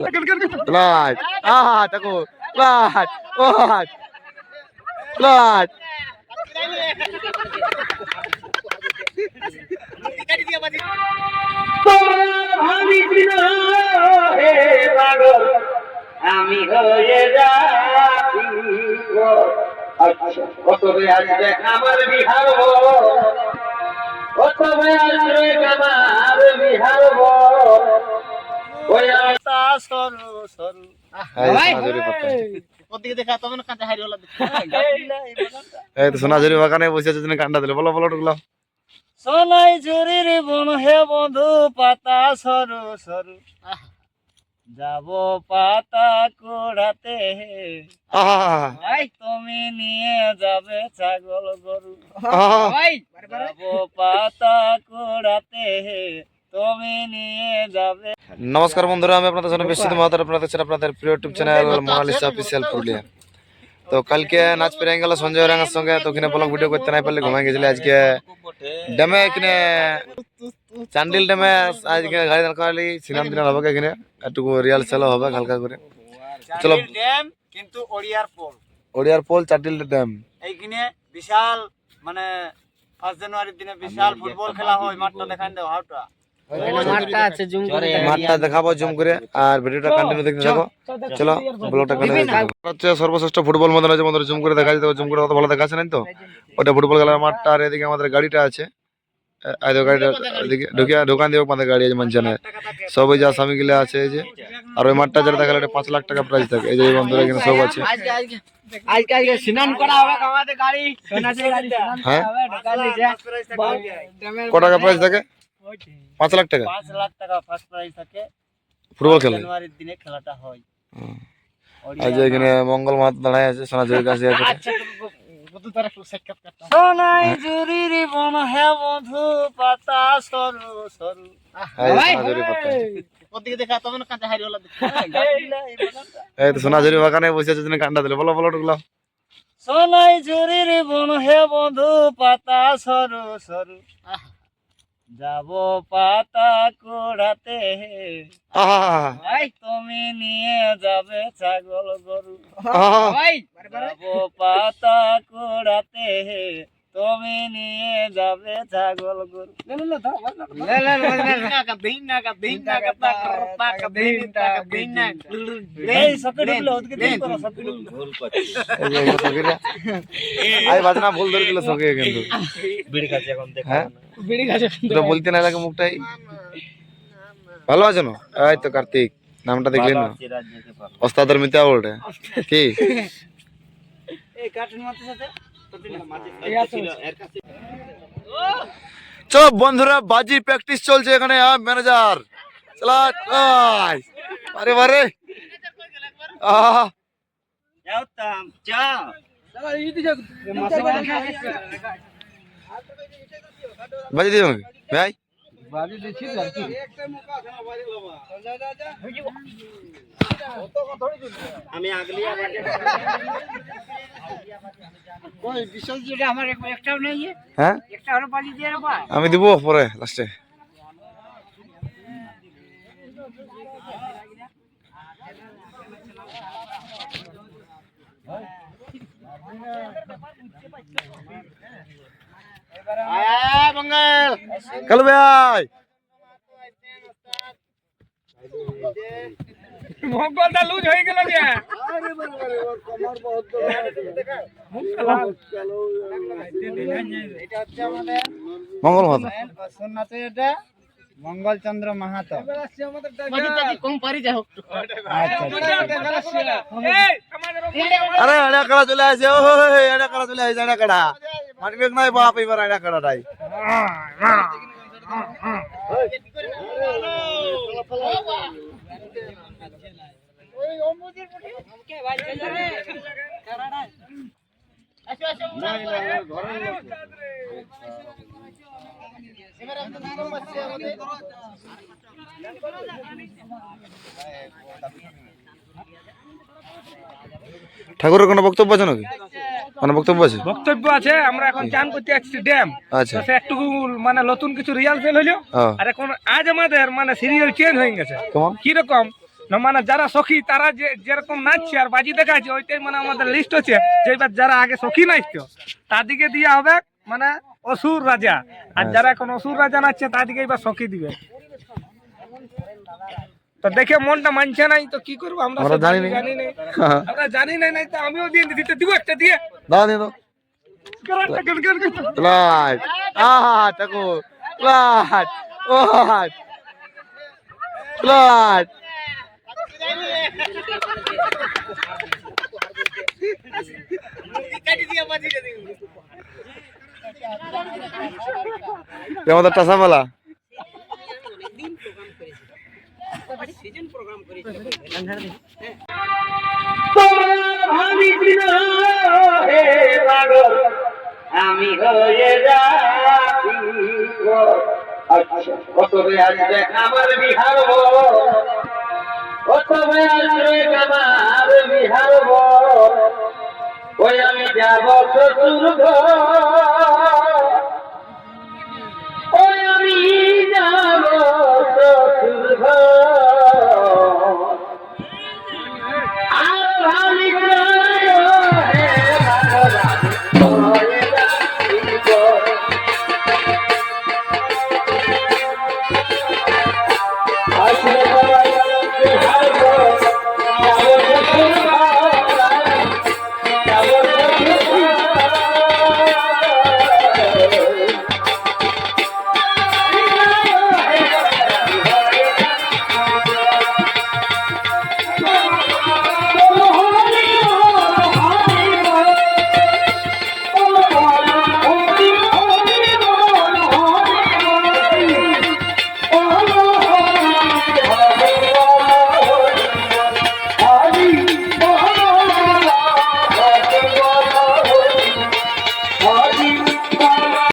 Light. Ah, takut. Light. Light. Light. আমি হয়ে যাচ্ছি আচ্ছা আমার বিহার সোনাঝুরি বাগানে। বসে আছে কান্ডা দিলে। বলো বলো সোনাই ঝুরির বন হে বন্ধু পাতা সরু সরু। যাব পাতা কুড়াতে। তুমি নিয়ে যাবে ছাগল গরু। যাব পাতা কুড়াতে। তুমি নিয়ে যাবে নমস্কার বন্ধুরা আমি আপনাদের জন্য বিশ্বজিৎ মহাতার আপনারা দেখছেন আপনাদের প্রিয় YouTube channel Monalisa official Purulia. তো কালকে নাচ পেরে গেল সঞ্জয় রাঙার সঙ্গে তো ওখানে ব্লগ ভিডিও করতে নাই পারলে ঘুমাই গেছিল আজকে ড্যামে এখানে চান্ডিল ড্যামে আজকে গাড়ি দাঁড় করালি সিনাম দিন হবে এখানে একটু রিয়াল সেল হবে হালকা করে। চলো ড্যাম কিন্তু ওড়িয়ার পোল ওড়িয়ার পোল চান্ডিল ড্যাম। এইখানে বিশাল মানে ফার্স্ট জানুয়ারির দিনে বিশাল ফুটবল খেলা হয় মাঠটা দেখান দাও হাউটা মাঠটা দেখাবো জুম করে। আর ভিডিওটা কন্টিনিউ দেখতে থাকো। চলো ব্লগটা কন্টিনিউ হচ্ছে সর্বশ্রেষ্ঠ ফুটবল ময়দান আছে আমাদের জুম করে দেখা যেতে জুম করে অত ভালো দেখা যাচ্ছে না তো ওটা ফুটবল খেলার মাঠটা আর এদিকে আমাদের গাড়িটা আছে। এই গাড়িটা এদিকে ঢুকে দোকান দিয়ে আমাদের গাড়ি আছে মানছে না সবাই যা স্বামী গিলা আছে এই যে। আর ওই মাঠটা যেটা দেখালে এটা পাঁচ লাখ টাকা প্রাইস থাকে। এই যে বন্ধুরা এখানে সব আছে। আজকে আজকে আজকে আজকে স্নান করা হবে আমাদের গাড়ি। হ্যাঁ? ক টাকা প্রাইস থাকে? পাঁচ লাখ টাকা? পাঁচ লাখ টাকা ফার্স্ট প্রাইজ থাকে। ফুটবল খেলে? জানুয়ারির দিনে খেলাটা হয়। আর এখানে মঙ্গল মাহাত দাঁড়ায় আছে সোনাঝুরির কাছে আছে সোনাই জুরির বন হে বন্ধু পাতা সরু সরু। সোনাঝুরি বাগানে বসে আছে কান্ডা দিলে। বলো বলো টুকলো সোনাই ঝুরির বন হে বন্ধু পাতা সরু সরু। যাব পাতা কুড়াতে। তুমি নিয়ে যাবে ছাগল গরু। ভাই যাব পাতা কুড়াতে। তুমি নিয়ে যাবে ছাগল গরু বাজনা ভুল ধরে দিল কিন্তু হ্যাঁ বলতে না লাগে মুখটাই ভালো আছো না এই তো কার্তিক নামটা দেখলি না ওস্তাদের মিতা বলটা কি এই কার্টুন সাথে চ বন্ধুরা, বাজি প্র্যাকটিস চলছে এখানে ম্যানেজার চলা, আয়। আরে, বারে। আহা। যাওতাম চা বাজি দিও নাকি ভাই। আমি আগলি আমার একটাও নেই হ্যাঁ? আমি দিব পরে লাস্টে আয় কালু ভাই! মঙ্গলটা লুজ হয়ে গেল যে। এটা হচ্ছে আমাদের মঙ্গল মাতা সোননাথে এটা মঙ্গল চন্দ্র মাহাতো কম পারি যাই হোক। আরে আড়া কাড়া চলে আসে ও আড়া কাড়া চলে আসে আড়া কাড়া। মানবে নাই বাপ এবার আড়া কাড়াটাই। ঠাকুরের কোনো বক্তব্য আছে নাকি? কোনো বক্তব্য আছে? বক্তব্য আছে আমরা এখন চান করতে আসছি ড্যাম। আচ্ছা। একটু মানে নতুন কিছু রিয়াল ফেল হইল। হ্যাঁ। আর এখন আজ আমাদের মানে সিরিয়াল চেঞ্জ হয়ে গেছে। কেমন? কীরকম? না মানে যারা সখী তারা যে যেরকম নাচছে আর বাজি দেখাচ্ছে ওইটাই মানে আমাদের লিস্ট আছে যে এবার যারা আগে সখী নাচতো তাদেরকে দিয়ে হবে মানে অসুর রাজা। আর যারা এখন অসুর রাজা নাচছে তাদেরকে এবার সখী দিবে। তো দেখে মনটা মানছে নাই তো কি করব? আমরা জানি নাই। আমরা জানি নাই নাই তো আমিও দিয়ে দিতে দিব একটা দিয়ে। দাও দিয়ে দাও। লাইট আহা লাইট লাইট লাইট আমাদের টাসামেলা আমি হয়ে যাচ্ছি আচ্ছা আমার বিহার? কতবে আসবে আমার যাব শ্বশুর